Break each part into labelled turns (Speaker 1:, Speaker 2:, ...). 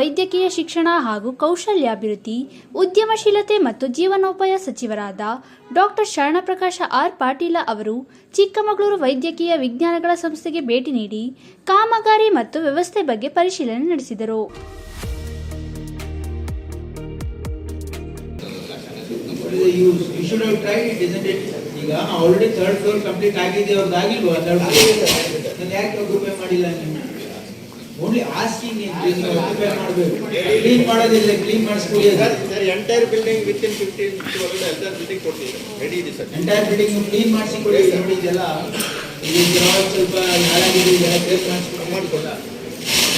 Speaker 1: ವೈದ್ಯಕೀಯ ಶಿಕ್ಷಣ ಹಾಗೂ ಕೌಶಲ್ಯಾಭಿವೃದ್ಧಿ ಉದ್ಯಮಶೀಲತೆ ಮತ್ತು ಜೀವನೋಪಾಯ ಸಚಿವರಾದ ಡಾಕ್ಟರ್ ಶರಣಪ್ರಕಾಶ ಆರ್. ಪಾಟೀಲ ಅವರು ಚಿಕ್ಕಮಗಳೂರು ವೈದ್ಯಕೀಯ ವಿಜ್ಞಾನಗಳ ಸಂಸ್ಥೆಗೆ ಭೇಟಿ ನೀಡಿ ಕಾಮಗಾರಿ ಮತ್ತು ವ್ಯವಸ್ಥೆ ಬಗ್ಗೆ ಪರಿಶೀಲನೆ ನಡೆಸಿದರು?
Speaker 2: ಈಗ ಆಲ್ರೆಡಿ ಥರ್ಡ್ ಫ್ಲೋರ್ ಕಂಪ್ಲೀಟ್ ಆಗಿದೆ ಅವ್ರದ್ದು ಆಗಿಲ್ವಾ? ಥರ್ಡ್ ಫ್ಲೋರ್ ಯಾಕೆ ಮಾಡಿಲ್ಲ ಓನ್ಲಿ ಆಸ್ಕಿಂಗ್ ಆಕ್ಯುಪೈ ಮಾಡಬೇಕು ಕ್ಲೀನ್ ಮಾಡೋದಿಲ್ಲ ಕ್ಲೀನ್ ಮಾಡಿಸ್ಕೊಳ್ಳಿ
Speaker 3: sir entire building with in fifteen ಎಲ್ಲ ಬಿಲ್ಡಿಂಗ್ ಕೊಡ್ತೀವಿ ರೆಡಿ ಇದೆ ಸರ್
Speaker 2: ಎಂಟೈರ್ ಬಿಲ್ಡಿಂಗ್ ಕ್ಲೀನ್ ಮಾಡಿಸಿಕೊಳ್ಳಿ ನೋಡಿ ಇದೆಲ್ಲ ಇಲ್ಲಿ ಸ್ವಲ್ಪ ಹಾಳಾಗಿದೆ ಇದೆಲ್ಲ ಕ್ಲೀನ್ ಮಾಡಿಸ್ಕೊಂಡು ಮಾಡಿಕೊಡ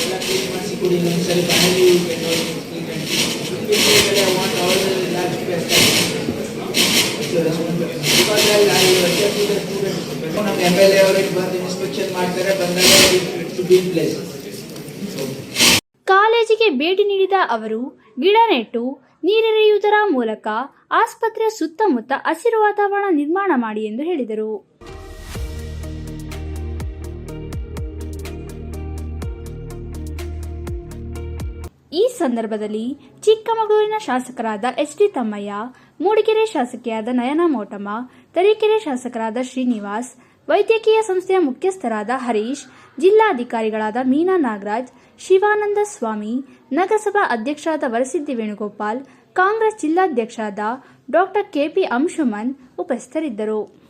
Speaker 2: ಎಲ್ಲ ಕ್ಲೀನ್ ಮಾಡಿಸಿಕೊಡಿ ಒಂದ್ಸರಿ ಫ್ಯಾಮಿಲಿ ಎಂ ಎಲ್ ಎ ಅವರಿಗೆ ಬಂದು ಇನ್ಸ್ಪೆಕ್ಷನ್ ಮಾಡ್ತಾರೆ ಬಂದಾಗ ಇಟ್ ಟು ಬಿ ಪ್ಲೇಸ್
Speaker 1: ಕಾಲೇಜಿಗೆ ಭೇಟಿ ನೀಡಿದ ಅವರು, ಗಿಡ ನೆಟ್ಟು ನೀರೆರೆಯುವುದರ ಮೂಲಕ ಆಸ್ಪತ್ರೆಯ ಸುತ್ತಮುತ್ತ ಹಸಿರು ವಾತಾವರಣ ನಿರ್ಮಾಣ ಮಾಡಿ ಎಂದು ಹೇಳಿದರು. ಈ ಸಂದರ್ಭದಲ್ಲಿ ಚಿಕ್ಕಮಗಳೂರಿನ ಶಾಸಕರಾದ ಎಸ್ ಡಿ ತಮ್ಮಯ್ಯ, ಮೂಡಿಗೆರೆ ಶಾಸಕಿಯಾದ ನಯನಾ ಮೋಟಮ್ಮ, ತರೀಕೆರೆ ಶಾಸಕರಾದ ಶ್ರೀನಿವಾಸ್ ವೈದ್ಯಕೀಯ ಸಂಸ್ಥೆಯ ಮುಖ್ಯಸ್ಥರಾದ ಹರೀಶ್, ಜಿಲ್ಲಾಧಿಕಾರಿಗಳಾದ ಮೀನಾ ನಾಗರಾಜ್, ಶಿವಾನಂದ ಸ್ವಾಮಿ, ನಗರಸಭಾ ಅಧ್ಯಕ್ಷರಾದ ವರಸಿದ್ದಿ ವೇಣುಗೋಪಾಲ್, ಕಾಂಗ್ರೆಸ್ ಜಿಲ್ಲಾಧ್ಯಕ್ಷರಾದ ಡಾಕ್ಟರ್ ಕೆಪಿ ಅಂಶುಮನ್ ಉಪಸ್ಥಿತರಿದ್ದರು.